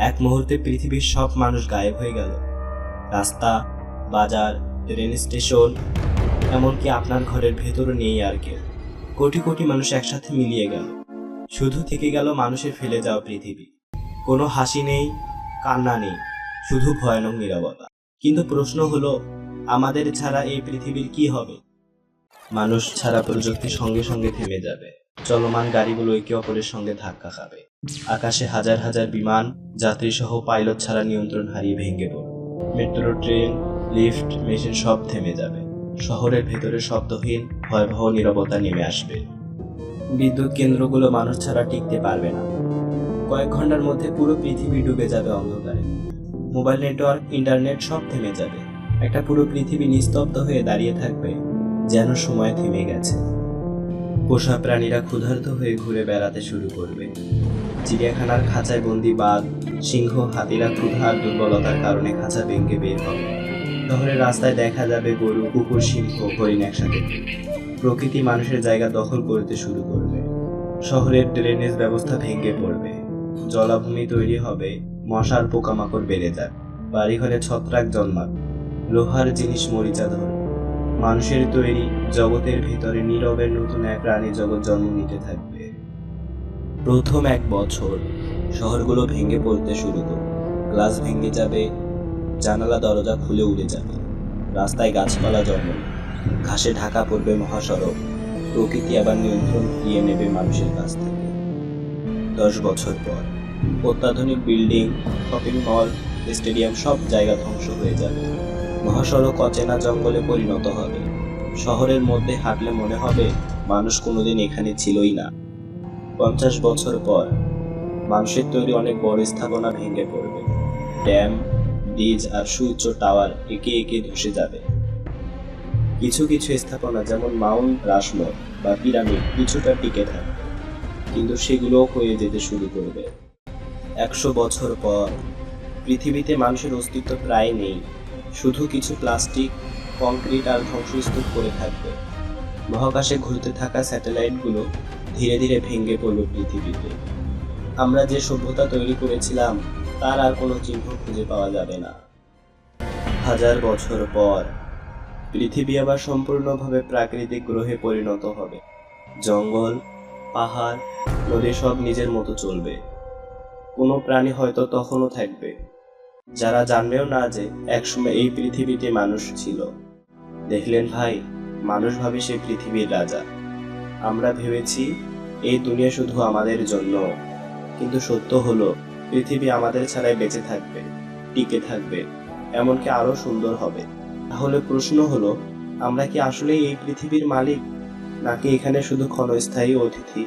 এক মুহূর্তে পৃথিবীর সব মানুষ গায়েব হয়ে গেল। রাস্তা, বাজার ট্রেন স্টেশন এমনকি আপনার ঘরের ভেতরও নেই আর কেউ। কোটি কোটি মানুষ একসাথে মিলিয়ে গেল। শুধু থেকে গেল মানুষের ফেলে যাওয়া পৃথিবী। কোনো হাসি নেই, কান্না নেই, শুধু ভয়ানক নীরবতা। কিন্তু প্রশ্ন হলো, আমাদের ছাড়া এই পৃথিবীর কি হবে? মানুষ ছাড়া প্রযুক্তি সঙ্গে সঙ্গে থেমে যাবে। চলমান গাড়িগুলো একে অপরের সঙ্গে ধাক্কা খাবে। আকাশে হাজার হাজার বিমান যাত্রী সহ পাইলট ছাড়া নিয়ন্ত্রণ হারিয়ে ভেঙে পড়বে মেট্রো, ট্রেন, লিফট, মেশিন সব থেমে যাবে। শহরের ভেতরে শব্দহীন, ভয়াবহ নিরবতা নেমে আসবে। বিদ্যুৎ কেন্দ্রগুলো মানুষ ছাড়া টিকতে পারবে না। কয়েক ঘণ্টার মধ্যে পুরো পৃথিবী ডুবে যাবে অন্ধকারে। মোবাইল নেটওয়ার্ক, ইন্টারনেট সব থেমে যাবে। একটা পুরো পৃথিবী নিস্তব্ধ হয়ে দাঁড়িয়ে থাকবে, যেন সময় থেমে গেছে। পোষা প্রাণীরা ক্ষুধার্ত হয়ে ঘুরে বেড়াতে শুরু করবে। চিড়িয়াখানার খাঁচায় বন্দি বাঘ, সিংহ, হাতিরা ক্ষুধার দুর্বলতার কারণে খাঁচা ভেঙে বের হবে। শহরের রাস্তায় দেখা যাবে গরু, কুকুর, সিংহ, হরিণ একসাথে। প্রকৃতি মানুষের জায়গা দখল করতে শুরু করবে। শহরের ড্রেনেজ ব্যবস্থা ভেঙে পড়বে। জলাভূমি তৈরি হবে, মশার পোকামাকড় বেড়ে যাবে। বাড়িঘরে ছত্রাক জন্মাবে। লোহার জিনিস মরিচা ধরবে। মানুষের তৈরি জগতের ভিতরে নীরবের নতুন এক প্রাণী জগৎ জন্ম নিতে থাকবে। প্রথম এক বছর শহরগুলো ভেঙে পড়তে শুরু করবে। গ্লাস ভেঙে যাবে, জানালা, দরজা খুলে উড়ে যাবে। রাস্তায় গাছপালা জন্ম। ঘাসে ঢাকা পড়বে মহাসড়ক। প্রকৃতি আবার নিয়ন্ত্রণ ফিরিয়ে নেবে মানুষের কাছ থেকে। দশ বছর পর অত্যাধুনিক বিল্ডিং, শপিং মল, স্টেডিয়াম সব জায়গা ধ্বংস হয়ে যাবে। মহাসড়ক অচেনা জঙ্গলে পরিণত হবে। শহরের মধ্যে হাঁটলে মনে হবে মানুষ কোনোদিন এখানে ছিলই না। পঞ্চাশ বছর পর মানুষের তৈরি অনেক বড় স্থাপনা ভেঙে পড়বে। ড্যাম, ব্রিজ আর সুউচ্চ টাওয়ার একে একে ধসে যাবে। কিছু কিছু স্থাপনা যেমন মাউন্ট রাশমোর বা পিরামিড কিছুটা টিকে থাকবে, কিন্তু সেগুলোও হয়ে যেতে শুরু করবে। একশো বছর পর পৃথিবীতে মানুষের অস্তিত্ব প্রায় নেই। শুধু কিছু প্লাস্টিক, কংক্রিট আর ধ্বংসস্তূপ পড়ে থাকবে। মহাকাশে ঘুরতে থাকা স্যাটেলাইটগুলো ধীরে ধীরে ভেঙে পড়বে পৃথিবীতে। আমরা যে সভ্যতা তৈরি করেছিলাম, তার আর কোনো চিহ্ন খুঁজে পাওয়া যাবে না। হাজার বছর পর, পৃথিবী আবার সম্পূর্ণভাবে প্রাকৃতিক গ্রহে পরিণত হবে। জঙ্গল, পাহাড়, নদী সব নিজের মতো চলবে। কোনো প্রাণী হয়তো তখনও থাকবে। যারা জানবেও না যে একসময় এই পৃথিবীতে মানুষ ছিল। দেখলেন ভাই, মানুষ ভাবে সে পৃথিবীর রাজা। আমরা ভেবেছি, এই দুনিয়া শুধু আমাদের জন্য। কিন্তু সত্য হলো, পৃথিবী আমাদের ছাড়াই বেঁচে থাকবে, টিকে থাকবে, এমনকি আরও সুন্দর হবে। তাহলে প্রশ্ন হলো, আমরা কি আসলে এই পৃথিবীর মালিক? নাকি এখানে শুধু ক্ষণস্থায়ী অতিথি?